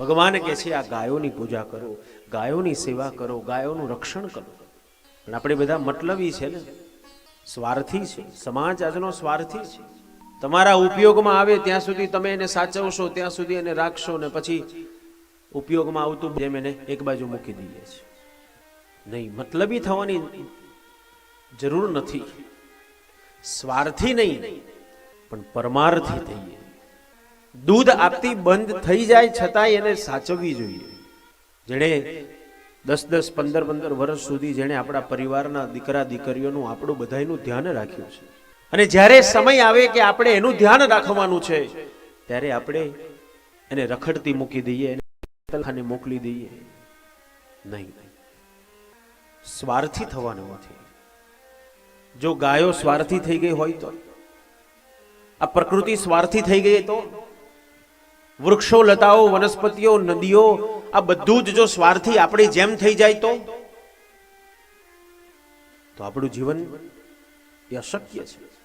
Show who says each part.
Speaker 1: ભગવાન કહે છે, આ ગાયોની પૂજા કરો, ગાયોની સેવા કરો, ગાયોનું રક્ષણ કરો. પણ આપણે બધા મતલબી છે ને, સ્વાર્થી છે, સમાજ આજનો સ્વાર્થી છે. તમારા ઉપયોગમાં આવે ત્યાં સુધી તમે એને સાચવશો, ત્યાં સુધી એને રાખશો ને પછી ઉપયોગમાં આવતું જેમ એને એક બાજુ મૂકી દઈએ છે નહીં, મતલબી થવાની જરૂર નથી. સ્વાર્થી નહીં, પણ પરમાર્થી થઈએ. દૂધ આપતી બંધ થઈ જાય છતાંય એને સાચવવી જોઈએ. જેણે દસ દસ પંદર પંદર વર્ષ સુધી જેણે આપણા પરિવારના દીકરા દીકરીઓનું આપણું બધાયનું ધ્યાન રાખ્યું છે. અને જ્યારે સમય આવે કે આપણે એનું ધ્યાન રાખવાનું છે, ત્યારે આપણે એને રખડતી મૂકી દઈએ, એને મોકલી દઈએ. નહીં. સ્વાર્થી થવાનું નથી. જો ગાયો સ્વાર્થી થઈ ગઈ હોય તો, આ પ્રકૃતિ સ્વાર્થી થઈ ગઈ તો વૃક્ષો, લતાઓ, વનસ્પતિઓ, નદીઓ, આ બધું જ જો સ્વાર્થી આપણી જેમ થઈ જાય તો? તો આપણું જીવન એ અશક્ય છે.